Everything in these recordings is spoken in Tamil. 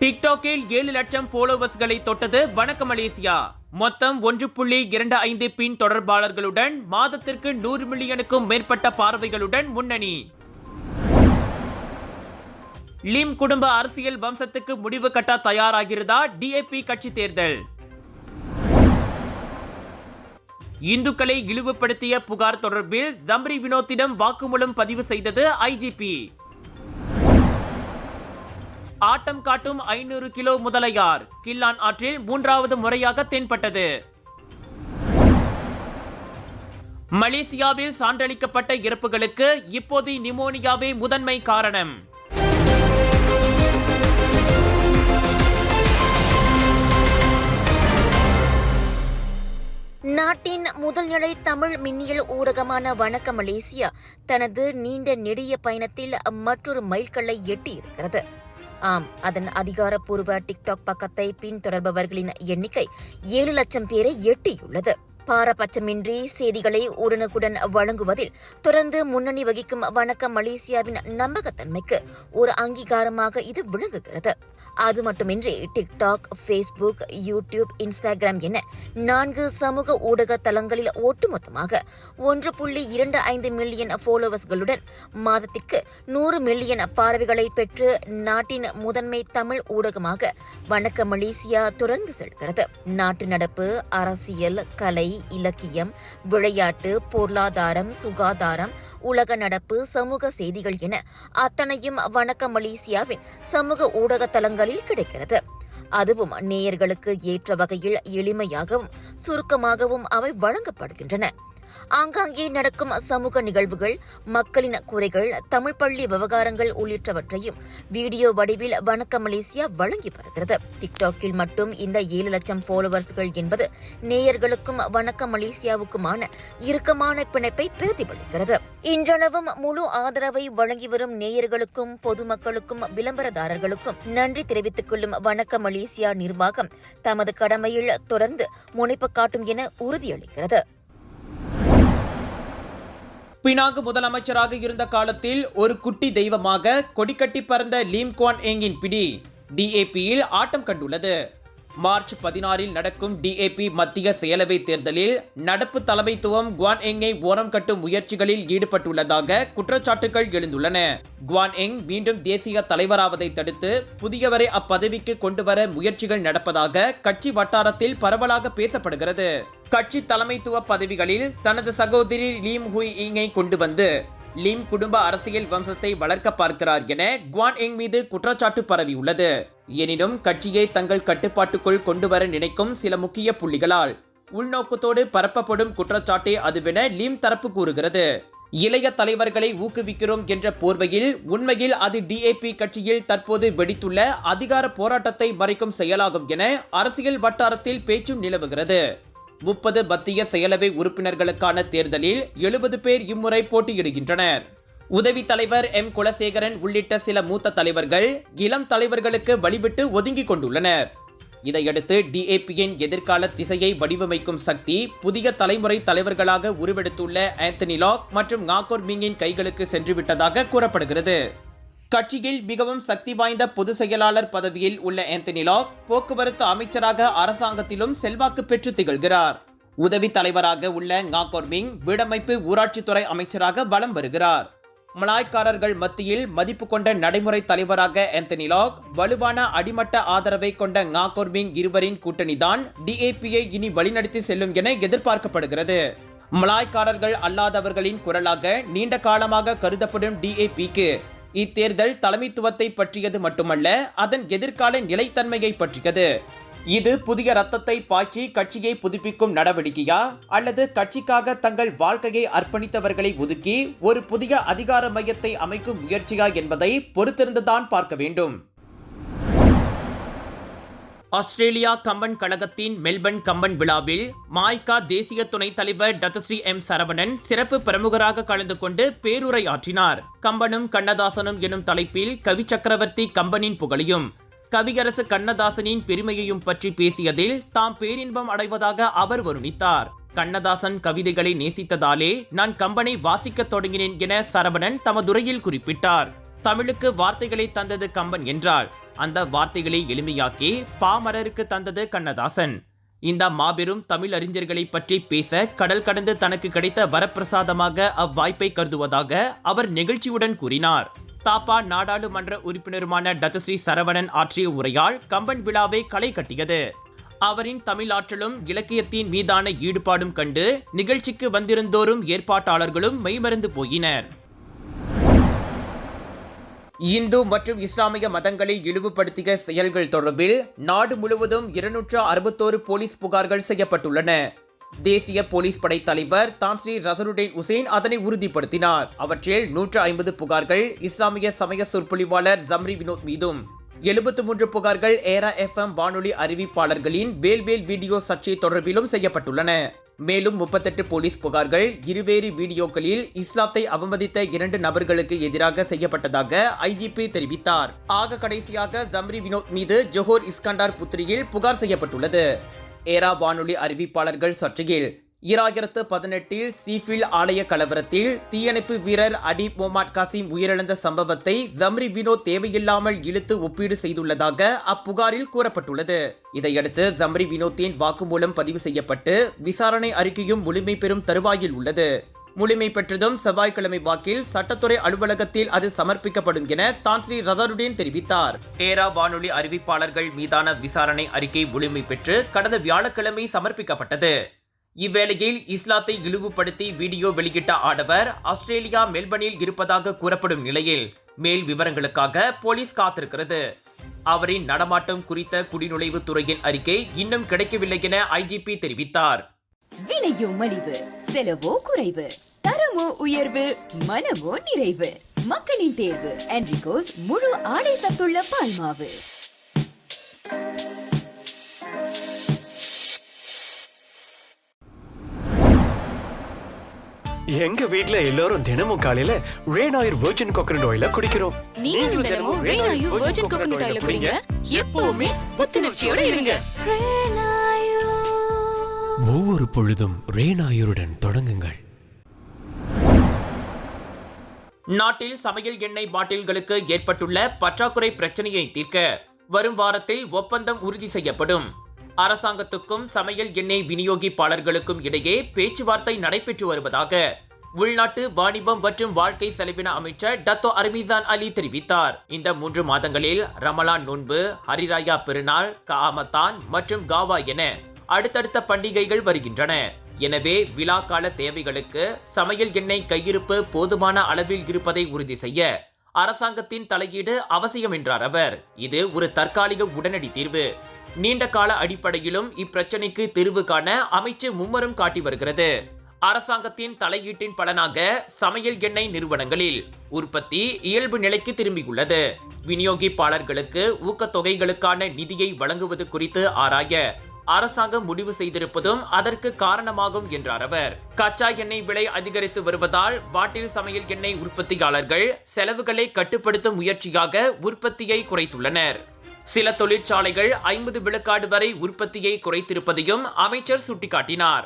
டிக்டாக்கில் ஏழு லட்சம் ஃபாலோவர்ஸ்களை தொட்டது வணக்கம் மலேசியா. மொத்தம் ஒன்று புள்ளி இரண்டு ஐந்து பின் தொடர்பாளர்களுடன் மாதத்திற்கு நூறு மில்லியனுக்கும் மேற்பட்ட பார்வைகளுடன் முன்னணி. லிம் குடும்ப அரசியல் வம்சத்துக்கு முடிவு கட்ட தயாராகிறதா டிஏபி கட்சி தேர்தல்? இந்துக்களை இழிவுபடுத்திய புகார் தொடர்பில் ஜம்ரி வினோத்திடம் வாக்குமூலம் பதிவு செய்தது ஐஜிபி ஆட்டம் காட்டும் ஐநூறு கிலோ முதலையார். கில்லான் ஆற்றில் மூன்றாவது முறையாக தென்பட்டது. மலேசியாவில் சான்றளிக்கப்பட்ட இறப்புகளுக்கு இப்போது நிமோனியாவே முதன்மை காரணம். நாட்டின் முதல்நிலை தமிழ் மின்னியல் ஊடகமான வணக்க மலேசியா தனது நீண்ட நெடிய பயணத்தில் மற்றொரு மைல்கல்லை எட்டியிருக்கிறது. ஆம் அதன் அதிகாரப்பூர்வ டிக்டாக் பக்கத்தை பின்தொடர்பவர்களின் எண்ணிக்கை ஏழு லட்சம் பேரை எட்டியுள்ளது. பாரபட்சமின்றி செய்திகளை உடனுக்குடன் வழங்குவதில் தொடர்ந்து முன்னணி வகிக்கும் வணக்கம் மலேசியாவின் நம்பகத்தன்மைக்கு ஒரு அங்கீகாரமாக இது விளங்குகிறது. அது மட்டுமின்றி டிக்டாக் ஃபேஸ்புக் யூடியூப் இன்ஸ்டாகிராம் என நான்கு சமூக ஊடக தளங்களில் ஒட்டுமொத்தமாக ஒன்று புள்ளி இரண்டு ஐந்து மில்லியன் ஃபாலோவர்ஸ்களுடன் மாதத்திற்கு நூறு மில்லியன் பார்வைகளை பெற்று நாட்டின் முதன்மை தமிழ் ஊடகமாக வணக்க மலேசியா தொடர்ந்து செல்கிறது. நாட்டு நடப்பு அரசியல் கலை இலக்கியம் விளையாட்டு பொருளாதாரம் சுகாதாரம் உலக நடப்பு சமூக செய்திகள் என அத்தனையும் வணக்க மலேசியாவின் சமூக ஊடக தளங்களில் கிடைக்கிறது. அதுவும் நேயர்களுக்கு ஏற்ற வகையில் எளிமையாகவும் சுருக்கமாகவும் அவை வழங்கப்படுகின்றன. ஆங்காங்கே நடக்கும் சமூக நிகழ்வுகள் மக்களின் குறைகள் தமிழ் பள்ளி விவகாரங்கள் உள்ளிட்டவற்றையும் வீடியோ வடிவில் வணக்க மலேசியா வழங்கி வருகிறது. டிக்டாக்கில் மட்டும் இந்த ஏழு லட்சம் ஃபாலோவர்ஸ்கள் என்பது நேயர்களுக்கும் வணக்க மலேசியாவுக்குமான இறுக்கமான பிணைப்பை பிரதிபலிக்கிறது. இன்றளவும் முழு ஆதரவை வழங்கி வரும் நேயர்களுக்கும் பொதுமக்களுக்கும் விளம்பரதாரர்களுக்கும் நன்றி தெரிவித்துக் கொள்ளும் வணக்க மலேசியா நிர்வாகம் தமது கடமையில் தொடர்ந்து முனைப்பு காட்டும் என உறுதியளிக்கிறது. பினாங்கு முதலமைச்சராக இருந்த காலத்தில் ஒரு குட்டி தெய்வமாக கொடிக்கட்டி பறந்த லீம்குவான் ஏங்கின் பிடி. டிஏபியில் ஆட்டம் கண்டுள்ளது. மார்ச் பதினாறில் நடக்கும் டிஏபி மத்திய செயலவை தேர்தலில் நடப்பு தலைமைத்துவம் குவான் எங்கை ஓரம் கட்டும் முயற்சிகளில் ஈடுபட்டுள்ளதாக குற்றச்சாட்டுகள் எழுந்துள்ளன. குவான் எங் மீண்டும் தேசிய தலைவராவதை தடுத்து புதியவரை அப்பதவிக்கு கொண்டுவர முயற்சிகள் நடப்பதாக கட்சி வட்டாரத்தில் பரவலாக பேசப்படுகிறது. கட்சி தலைமைத்துவ பதவிகளில் தனது சகோதரி லீம் ஹுய் இங்கை கொண்டு வந்து லீம் குடும்ப அரசியல் வம்சத்தை வளர்க்க பார்க்கிறார் என குவான் எங் மீது குற்றச்சாட்டு பரவியுள்ளது. எனினும் கட்சியை தங்கள் கட்டுப்பாட்டுக்குள் கொண்டுவர நினைக்கும் சில முக்கிய புள்ளிகளால் உள்நோக்கத்தோடு பரப்பப்படும் குற்றச்சாட்டே அதுவென லீம் தரப்பு கூறுகிறது. இளைய தலைவர்களை ஊக்குவிக்கிறோம் என்ற போர்வையில் உண்மையில் அது டிஏபி கட்சியில் தற்போது வெடித்துள்ள அதிகார போராட்டத்தை மறைக்கும் செயலாகும் என அரசியல் வட்டாரத்தில் பேச்சும் நிலவுகிறது. முப்பது மத்திய செயலவை உறுப்பினர்களுக்கான தேர்தலில் எழுபது பேர் இம்முறை போட்டியிடுகின்றனர். உதவி தலைவர் எம். குலசேகரன் உள்ளிட்ட சில மூத்த தலைவர்கள் இளம் தலைவர்களுக்கு வழிவிட்டு ஒதுங்கிக் கொண்டுள்ளனர். இதையடுத்து டிஏபியின் எதிர்கால திசையை வடிவமைக்கும் சக்தி புதிய தலைமுறை தலைவர்களாக உருவெடுத்துள்ள ஆந்தனி லாக் மற்றும் நாகோர் மிங்கின் கைகளுக்கு சென்றுவிட்டதாக கூறப்படுகிறது. கட்சியில் மிகவும் சக்தி வாய்ந்த பொதுச் செயலாளர் பதவியில் உள்ள ஆந்தனி லாக் போக்குவரத்து அமைச்சராக அரசாங்கத்திலும் செல்வாக்கு பெற்று திகழ்கிறார். உதவி தலைவராக உள்ள நாகோர்மிங் வீடமைப்பு ஊராட்சித்துறை அமைச்சராக வலம் வருகிறார். மலாய்க்காரர்கள் மத்தியில் மதிப்பு கொண்ட நடைமுறை தலைவராக ஆந்தனி லாக் வலுவான அடிமட்ட ஆதரவை கொண்ட நாகோர்மிங் இருவரின் கூட்டணிதான் டிஏபியை இனி வழிநடத்தி செல்லும் என எதிர்பார்க்கப்படுகிறது. மலாய்க்காரர்கள் அல்லாதவர்களின் குரலாக நீண்ட காலமாக கருதப்படும் டிஏபிக்கு இத்தேர்தல் தலைமைத்துவத்தை பற்றியது மட்டுமல்ல அதன் எதிர்கால நிலைத்தன்மையை பற்றியது. இது புதிய ரத்தத்தை பாய்ச்சி கட்சியை புதுப்பிக்கும் நடவடிக்கையா? அல்லது கட்சிக்காக தங்கள் வாழ்க்கையை அர்ப்பணித்தவர்களை ஒதுக்கி ஒரு புதிய அதிகார மையத்தை அமைக்கும் முயற்சியா என்பதை பொறுத்திருந்துதான் பார்க்க வேண்டும். ஆஸ்திரேலியா கம்பன் கழகத்தின் மெல்பர்ன் கம்பன் விழாவில் மாய்கா தேசிய துணைத் தலைவர் டத்தஸ்ரீ எம் சரவணன் சிறப்பு பிரமுகராக கலந்து கொண்டு பேருரையாற்றினார். கம்பனும் கண்ணதாசனும் எனும் தலைப்பில் கவி சக்கரவர்த்தி கம்பனின் புகழையும் கவியரசு கண்ணதாசனின் பெருமையையும் பற்றி பேசியதில் தாம் பேரின்பம் அடைவதாக அவர் வருணித்தார். கண்ணதாசன் கவிதைகளை நேசித்ததாலே நான் கம்பனை வாசிக்கத் தொடங்கினேன் என சரவணன் தமதுரையில் குறிப்பிட்டார். தமிழுக்கு வார்த்தைகளை தந்தது கம்பன் என்றால் அந்த வார்த்தைகளை எளிமையாக்கி பாமரருக்கு தந்தது கண்ணதாசன். இந்த மாபெரும் தமிழ் அறிஞர்களை பற்றி பேச கடல் கடந்து தனக்கு கிடைத்த வரப்பிரசாதமாக அவ்வாய்ப்பை கருதுவதாக அவர் நெகிழ்ச்சியுடன் கூறினார். தாப்பா நாடாளுமன்ற உறுப்பினருமான டத்துஸ்ரீ சரவணன் ஆற்றிய உரையால் கம்பன் விழாவை களை கட்டியது. அவரின் தமிழாற்றலும் இலக்கியத்தின் மீதான ஈடுபாடும் கண்டு நிகழ்ச்சிக்கு வந்திருந்தோரும் ஏற்பாட்டாளர்களும் மெய்மறந்து போயினர். இந்து மற்றும் இஸ்லாமிய மதங்களை இழிவுபடுத்திய செயல்கள் தொடர்பில் நாடு முழுவதும் இருநூற்று அறுபத்தோரு போலீஸ் புகார்கள் செய்யப்பட்டுள்ளன. தேசிய போலீஸ் படை தலைவர் தாம்ஸ்ரீ ரசருடேன் உசேன் அதனை உறுதிப்படுத்தினார். அவற்றில் நூற்று ஐம்பது புகார்கள் இஸ்லாமிய சமய சொற்பொழிவாளர் ஜம்ரி வினோத் மீதும். எழுபத்து மூன்று புகார்கள் ஏரா எஃப்எம் வானொலி அறிவிப்பாளர்களின் வேல்வேல் வீடியோ சர்ச்சை தொடர்பிலும் செய்யப்பட்டுள்ளன. மேலும் முப்பத்தெட்டு போலீஸ் புகார்கள் இருவேறு வீடியோக்களில் இஸ்லாத்தை அவமதித்த இரண்டு நபர்களுக்கு எதிராக செய்யப்பட்டதாக ஐஜிபி தெரிவித்தார். ஆக கடைசியாக ஜம்ரி வினோத் மீது ஜொஹோர் இஸ்கண்டார் புத்திரியில் புகார் செய்யப்பட்டுள்ளது. ஏரா வானொலி அறிவிப்பாளர்கள் சர்ச்சையில். ஈராயிரத்து பதினெட்டில் சீஃபில் ஆலய கலவரத்தில் தீயணைப்பு வீரர் அடீப் மொமாட் காசிம் உயிரிழந்த சம்பவத்தை ஜம்ரி வினோத் தேவையில்லாமல் இழுத்து ஒப்பீடு செய்துள்ளதாக அப்புகாரில் கூறப்பட்டுள்ளது. இதையடுத்து ஜம்ரி வினோத்தின் வாக்குமூலம் பதிவு செய்யப்பட்டு விசாரணை அறிக்கையும் முழுமை பெறும் தருவாயில் உள்ளது. முழுமை பெற்றதும் செவ்வாய்க்கிழமை வாக்கில் சட்டத்துறை அலுவலகத்தில் அது சமர்ப்பிக்கப்படும் என தான் ஸ்ரீ ரதருடேன் தெரிவித்தார். ஏரா வானொலி அறிவிப்பாளர்கள் மீதான விசாரணை அறிக்கை முழுமை பெற்று கடந்த வியாழக்கிழமை சமர்ப்பிக்கப்பட்டது. இவ்வேளையில் இஸ்லாத்தை இழிவுபடுத்தி வீடியோ வெளியிட்ட ஆடவர் ஆஸ்திரேலியா மெல்பர்னில் இருப்பதாக கூறப்படும் நிலையில் மேல் விவரங்களுக்காக போலீஸ் காத்திருக்கிறது. அவரின் நடமாட்டம் குறித்த குடிநுழைவு துறையின் அறிக்கை இன்னும் கிடைக்கவில்லை என ஐஜிபி தெரிவித்தார். விலையோ மலிவு செலவோ குறைவு. தரமோ உயர்வு மனமோ நிறைவு. மக்களின் தேர்வு என்ரிகோஸ் முழு ஆடை சத்துள்ள பால்மாவு. எங்க வீட்ல எல்லாரும் தினமும் காலையில ரெயின் ஆயில் வெர்ஜின் கோகனட் ஆயில குடிக்கிறோம். நீங்களும் தினமும் ரெய்னாயு வெர்ஜின் கோகனட் ஆயில குடிங்க. எப்பவுமே புத்துணர்ச்சியோட இருங்க. ஒவ்வொரு பொழுதும் ரேனாயுருடன் தொடங்குங்கள். நாட்டில் சமையல் எண்ணெய் பாட்டில்களுக்கு ஏற்பட்டுள்ள பற்றாக்குறை பிரச்சனையை தீர்க்க வரும் வாரத்தில் ஒப்பந்தம் உறுதி செய்யப்படும். அரசாங்கத்துக்கும் சமையல் எண்ணெய் விநியோகிப்பாளர்களுக்கும் இடையே பேச்சுவார்த்தை நடைபெற்று வருவதாக உள்நாட்டு வாணிபம் மற்றும் வாழ்க்கை செலவின அமைச்சர் டத்தோ அர்மிசான் அலி தெரிவித்தார். இந்த மூன்று மாதங்களில் ரமலான் நோன்பு ஹரிராயா பெருநாள் காமத்தான் மற்றும் காவா என அடுத்தடுத்த பண்டிகைகள் வருகின்றன. எனவே விழா கால தேவைகளுக்கு சமையல் எண்ணெய் கையிருப்பு போதுமான அளவில் இருப்பதை உறுதி செய்ய அரசாங்கத்தின் தலையீடு அவசியம் என்றார் அவர். இது ஒரு தற்காலிக உடனடி தீர்வு. நீண்ட கால அடிப்படையிலும் இப்பிரச்சனைக்கு தீர்வு காண அமைச்சு மும்மரம் காட்டி வருகிறது. அரசாங்கத்தின் தலையீட்டின் பலனாக சமையல் எண்ணெய் நிறுவனங்களில் உற்பத்தி இயல்பு நிலைக்கு திரும்பியுள்ளது. விநியோகிப்பாளர்களுக்கு ஊக்கத்தொகைகளுக்கான நிதியை வழங்குவது குறித்து ஆராய அரசாங்கம் முடிவு செய்திருப்பதும் அதற்கு காரணமாகும் என்றார் அவர். கச்சா எண்ணெய் விலை அதிகரித்து வருவதால் பாட்டில் சமையல் எண்ணெய் உற்பத்தியாளர்கள் செலவுகளை கட்டுப்படுத்தும் முயற்சியாக உற்பத்தியை குறைத்துள்ளனர். சில தொழிற்சாலைகள் ஐம்பது விழுக்காடு வரை உற்பத்தியை குறைத்திருப்பதையும் அமைச்சர் சுட்டிக்காட்டினார்.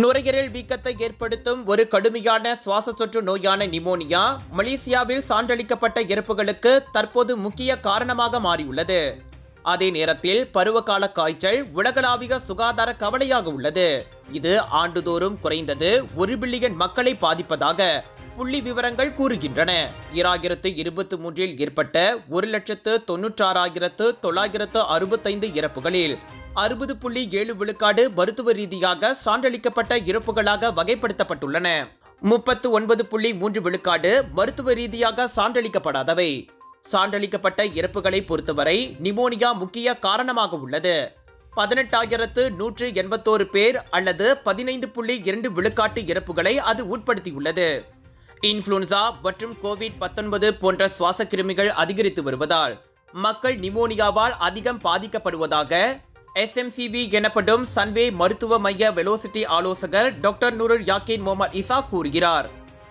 நுரையீரல் வீக்கத்தை ஏற்படுத்தும் ஒரு கடுமையான சுவாச தொற்று நோயான நிமோனியா மலேசியாவில் சான்றளிக்கப்பட்ட இறப்புகளுக்கு தற்போது முக்கிய காரணமாக மாறியுள்ளது. அதே நேரத்தில் பருவகால காய்ச்சல் உலகளாவிய சுகாதார கவலையாக உள்ளது. இது ஆண்டுதோறும் குறைந்தது ஒரு பில்லியன் மக்களை பாதிப்பதாக புள்ளி விவரங்கள் கூறுகின்றன. இராயிரத்து இருபத்தி மூன்றில் ஏற்பட்ட ஒரு லட்சத்து தொன்னூற்றாறாயிரத்து தொள்ளாயிரத்து அறுபத்தைந்து இறப்புகளில் அறுபது புள்ளி ஏழு விழுக்காடு மருத்துவ ரீதியாக சான்றளிக்கப்பட்ட இறப்புகளாக வகைப்படுத்தப்பட்டுள்ளன. முப்பத்து ஒன்பது புள்ளி மூன்று விழுக்காடு மருத்துவ ரீதியாக சான்றளிக்கப்படாதவை. சான்றளிக்கப்பட்ட இறப்புகளை பொறுத்தவரை நிமோனியா முக்கிய காரணமாக உள்ளது. பதினெட்டாயிரத்து நூற்று எண்பத்தோரு பேர் அல்லது பதினைந்து புள்ளி இரண்டு விழுக்காட்டு இறப்புகளை அது உட்படுத்தியுள்ளது. இன்ஃப்ளூன்சா மற்றும் கோவிட் 19 போன்ற சுவாச கிருமிகள் அதிகரித்து வருவதால் மக்கள் நிமோனியாவால் அதிகம் பாதிக்கப்படுவதாக எஸ்எம்சிவி எனப்படும் சன்வே மருத்துவ மைய வெலோசிட்டி ஆலோசகர் doctor Noorul Yakin Muhammad Isa கூறுகிறார்.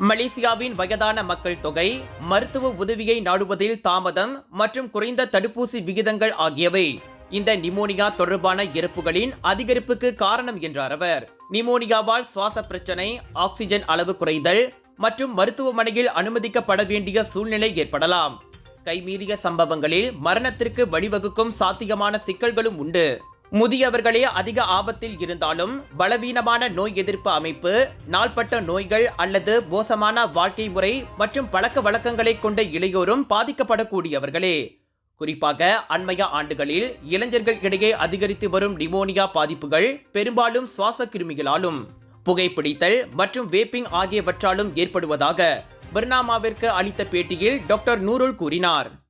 மலேசியாவின் வயதான மக்கள் தொகை மருத்துவ உதவியை நாடுவதில் தாமதம் மற்றும் குறைந்த தடுப்பூசி விகிதங்கள் ஆகியவை இந்த நிமோனியா தொடர்பான இறப்புகளின் அதிகரிப்புக்கு காரணம் என்றார் அவர். நிமோனியாவால் சுவாச பிரச்சனை ஆக்சிஜன் அளவு குறைதல் மற்றும் மருத்துவமனையில் அனுமதிக்கப்பட வேண்டிய சூழ்நிலை ஏற்படலாம். கைமீறிய சம்பவங்களில் மரணத்திற்கு வழிவகுக்கும் சாத்தியமான சிக்கல்களும் உண்டு. முதியவர்களே அதிக ஆபத்தில் இருந்தாலும் பலவீனமான நோய் எதிர்ப்பு அமைப்பு நாள்பட்ட நோய்கள் அல்லது மோசமான வாழ்க்கை முறை மற்றும் பழக்க வழக்கங்களை கொண்ட இளையோரும் பாதிக்கப்படக்கூடியவர்களே. குறிப்பாக அண்மைய ஆண்டுகளில் இளைஞர்கள் இடையே அதிகரித்து வரும் நிமோனியா பாதிப்புகள் பெரும்பாலும் சுவாச கிருமிகளாலும் புகைப்பிடித்தல் மற்றும் வேப்பிங் ஆகியவற்றாலும் ஏற்படுவதாக பர்னாமாவிற்கு அளித்த பேட்டியில் டாக்டர் நூருல் கூறினார்.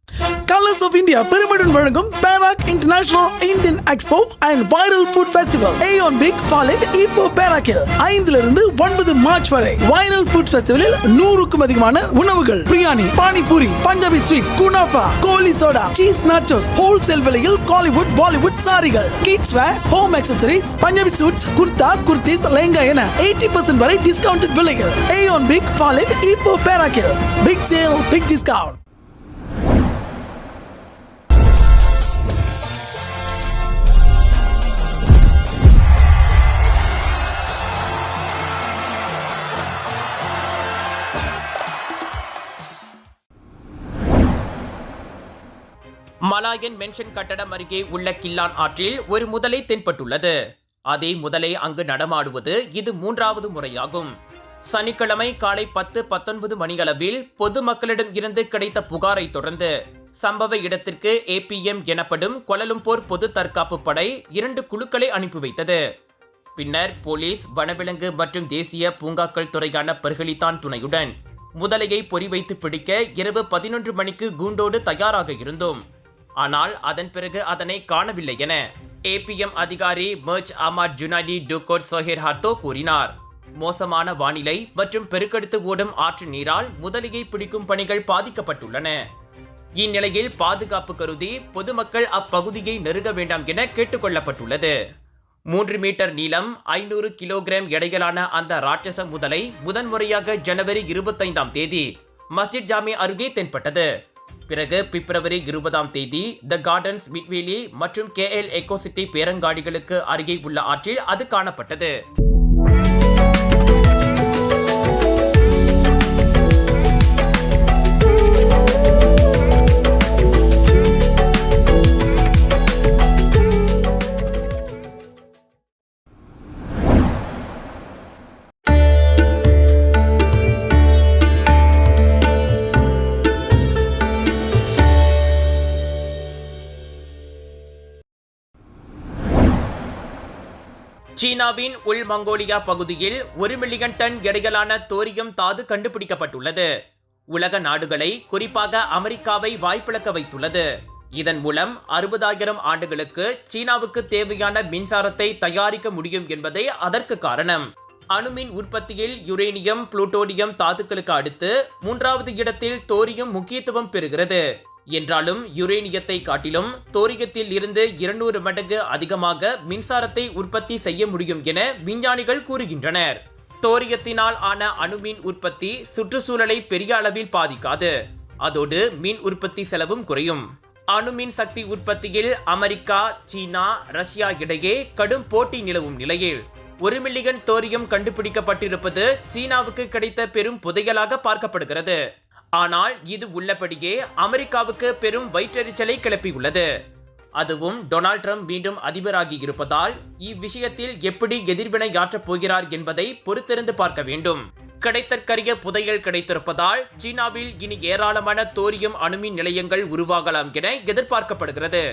கலர்ஸ் ஆஃப் இந்தியா பெருமிடன் வழங்கும் Perak international Indian expo and viral food festival AEON Big Falim Ipoh பேராக்கில் ஐந்துல இருந்து ஒன்பது மார்ச் வரை. வைரல் ஃபுட் ஃபெஸ்டிவலில் நூறுக்கும் அதிகமான உணவுகள். Biryani panipuri Punjabi sweet kunafa goli soda cheese nachos wholesale விலையில் Kollywood Bollywood சாரிகள் kids wear home accessories Punjabi suits kurta kurtis lehenga என எயிட்டி பர்சன்ட் வரை டிஸ்கவுண்ட் விலைகள். ஏயோன் பிக் ஃபாலெட் இப்போ பேராக்கில் big sale big discount Malayan Mansion கட்டடம் அருகே உள்ள கில்லான் ஆற்றில் ஒரு முதலை தென்பட்டுள்ளது. அதே முதலை அங்கு நடமாடுவது இது மூன்றாவது முறையாகும். சனிக்கிழமை காலை பத்து பத்தொன்பது மணியளவில் பொதுமக்களிடம் இருந்து கிடைத்த புகாரை தொடர்ந்து சம்பவ இடத்திற்கு ஏபிஎம் எனப்படும் கொலலும்போர் பொது தற்காப்பு படை இரண்டு குழுக்களை அனுப்பி வைத்தது. பின்னர் போலீஸ் வனவிலங்கு மற்றும் தேசிய பூங்காக்கள் துறையான பர்கலித்தான் துணையுடன் முதலையை பொறிவைத்து பிடிக்க இரவு பதினொன்று மணிக்கு கூண்டோடு தயாராக இருந்தோம். ஆனால் அதன் பிறகு அதனை காணவில்லை என ஏபிஎம் அதிகாரி மர்ச் அமாட் ஜுனாடி டுகோட் சோஹிர் ஹர்தோ கூறினார். மோசமான வானிலை மற்றும் பெருக்கெடுத்து ஓடும் ஆற்று நீரால் முதலையை பிடிக்கும் பணிகள் பாதிக்கப்பட்டுள்ளன. இந்நிலையில் பாதுகாப்பு கருதி பொதுமக்கள் அப்பகுதியை நெருங்க வேண்டாம் என கேட்டுக்கொள்ளப்பட்டுள்ளது மூன்று மீட்டர் நீளம் ஐநூறு கிலோகிராம் எடையிலான அந்த ராட்சச முதலை முதன்முறையாக ஜனவரி இருபத்தைந்தாம் தேதி மஸ்ஜித் ஜாமி அருகே தென்பட்டது. பிறகு பிப்ரவரி இருபதாம் தேதி த கார்டன்ஸ் மிட்வேலி மற்றும் கே எல் எக்கோசிட்டி பேரங்காடிகளுக்கு அருகே உள்ள ஆற்றில் அது காணப்பட்டது. சீனாவின் உள் மங்கோலியா பகுதியில் ஒரு மில்லியன் டன் எடையிலான தோரியம் தாது கண்டுபிடிக்கப்பட்டுள்ளது. உலக நாடுகளை குறிப்பாக அமெரிக்காவை வாய்ப்பிழக்க வைத்துள்ளது. இதன் மூலம் அறுபதாயிரம் ஆண்டுகளுக்கு சீனாவுக்கு தேவையான மின்சாரத்தை தயாரிக்க முடியும் என்பதே அதற்கு காரணம். அணுமின் உற்பத்தியில் யுரேனியம் புளூட்டோனியம் தாதுக்களுக்கு அடுத்து மூன்றாவது இடத்தில் தோரியம் முக்கியத்துவம் பெறுகிறது. என்றாலும் யுரேனியத்தை காட்டிலும் தோரியத்தில் இருந்து இருநூறு மடங்கு அதிகமாக மின்சாரத்தை உற்பத்தி செய்ய முடியும் என விஞ்ஞானிகள் கூறுகின்றனர். தோரியத்தினால் ஆன அணுமின் உற்பத்தி சுற்றுச்சூழலை பெரிய அளவில் பாதிக்காது. அதோடு மின் உற்பத்தி செலவும் குறையும். அணுமின் சக்தி உற்பத்தியில் அமெரிக்கா சீனா ரஷ்யா இடையே கடும் போட்டி நிலவும் நிலையில். ஒரு மில்லியன் தோரியம் கண்டுபிடிக்கப்பட்டிருப்பது சீனாவுக்கு கிடைத்த பெரும் புதையலாக பார்க்கப்படுகிறது. ஆனால் இது உள்ளபடியே அமெரிக்காவுக்கு பெரும் வயிற்றெரிச்சலை கிளப்பியுள்ளது. அதுவும் டொனால்ட் ட்ரம்ப் மீண்டும் அதிபராகி இருப்பதால் இவ்விஷயத்தில் எப்படி எதிர்வினையாற்றப் போகிறார் என்பதை பொறுத்திருந்து பார்க்க வேண்டும். கிடைத்தற்கரிய புதையல் கிடைத்திருப்பதால் சீனாவில் இனி ஏராளமான தோரியம் அணுமின் நிலையங்கள் உருவாகலாம் என எதிர்பார்க்கப்படுகிறது.